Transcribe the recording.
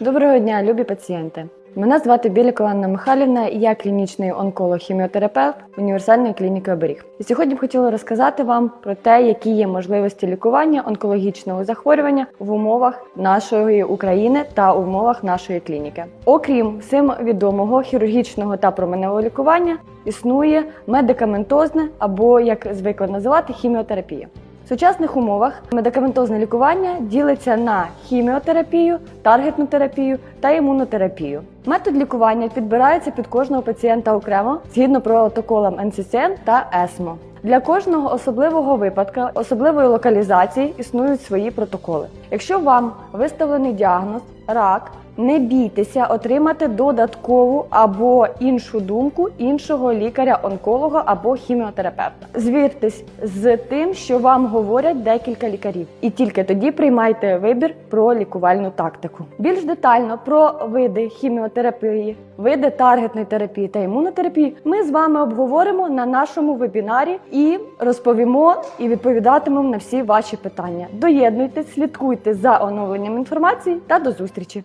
Доброго дня, любі пацієнти. Мене звати Білікова Анна Михайлівна, і я клінічний онколог-хіміотерапевт універсальної клініки Оберіг. І сьогодні б хотіла розказати вам про те, які є можливості лікування онкологічного захворювання в умовах нашої України та в умовах нашої клініки. Окрім всім відомого хірургічного та променевого лікування, існує медикаментозне або як звикли називати хіміотерапія. В сучасних умовах медикаментозне лікування ділиться на хіміотерапію, таргетну терапію та імунотерапію. Метод лікування підбирається під кожного пацієнта окремо згідно протоколам НССН та ЕСМО. Для кожного особливого випадка, особливої локалізації існують свої протоколи. Якщо вам виставлений діагноз рак, не бійтеся отримати додаткову або іншу думку іншого лікаря-онколога або хіміотерапевта. Звіртесь з тим, що вам говорять декілька лікарів, і тільки тоді приймайте вибір про лікувальну тактику. Більш детально про види хіміотерапії, види таргетної терапії та імунотерапії ми з вами обговоримо на нашому вебінарі і розповімо і відповідатимемо на всі ваші питання. Доєднуйтесь, слідкуйте за оновленням інформації та до зустрічі!